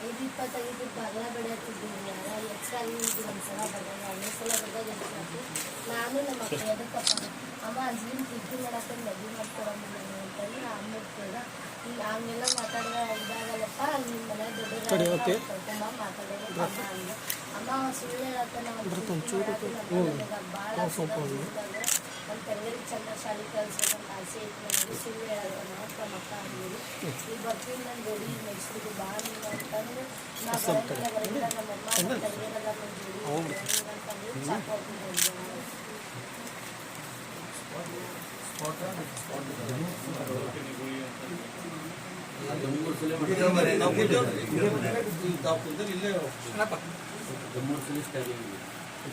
ಐದು ಇಪ್ಪತ್ತೈದು ಇಪ್ಪತ್ತೈದು ಬರಲ ಬೆಳೆಯುತ್ತಿದ್ದೀನಿ ಯಾರ ಎಕ್ಸ್ಟ್ರಾ ಇದು ಒಂದ್ಸಲ ಬಂದಾಗ ಎರಡನೇ ಸಲ ಬಂದಾಗ ಎಷ್ಟಾಯ್ತು ನಾನು ನಮ್ಮ ಅಕ್ಕ ಎದಕ್ಕಪ್ಪ ಅಮ್ಮ ಅಜ್ಜಿನ ತಿದ್ದಿ ಮಾಡಕ್ಕೆ ಮದುವೆ ಮಾಡ್ಕೊಡಂಗಿಲ್ಲ ಅಂತಂದ್ರೆ ಅಮ್ಮ ಕೇಳ ಈಗ ಹಂಗೆಲ್ಲ ಮಾತಾಡಿದ್ರೆ ಇದಾಗಲ್ಲಪ್ಪ ನಿಮ್ಮ ಮನೆ ದೊಡ್ಡ ತಂದೆಗೆ ಚಂದ ಶಾಲೆ ಕಳ್ಸೋದಂತ ಆಸೆ ಐತಿ ನನಗೆ ಸುಳ್ಳು ಹೇಳತ್ತಾನ ಅಂತ ನಮ್ಮ ಅಕ್ಕ ಅಂದಿದ್ರು ಈಗ ಬರ್ತೀನಿ ನನ್ನ ಜೋಡಿ ಮೆಡ್ಸಿದ್ರು ಬಾ ನೀನು ಅಂತಂದ್ರೆ ನಾ ಬರಂಗಿಲ್ಲ ಬರಂಗಿಲ್ಲ ನಮ್ಮ ಅಮ್ಮ ನಮ್ಮ ತಂಗಿಯರೆಲ್ಲ ನನ್ನ ಜೋಡಿ ಅಂತಂದ್ರೆ ಚಾಕು ಹಾಕೊಂಡು ಜಮ್ಮು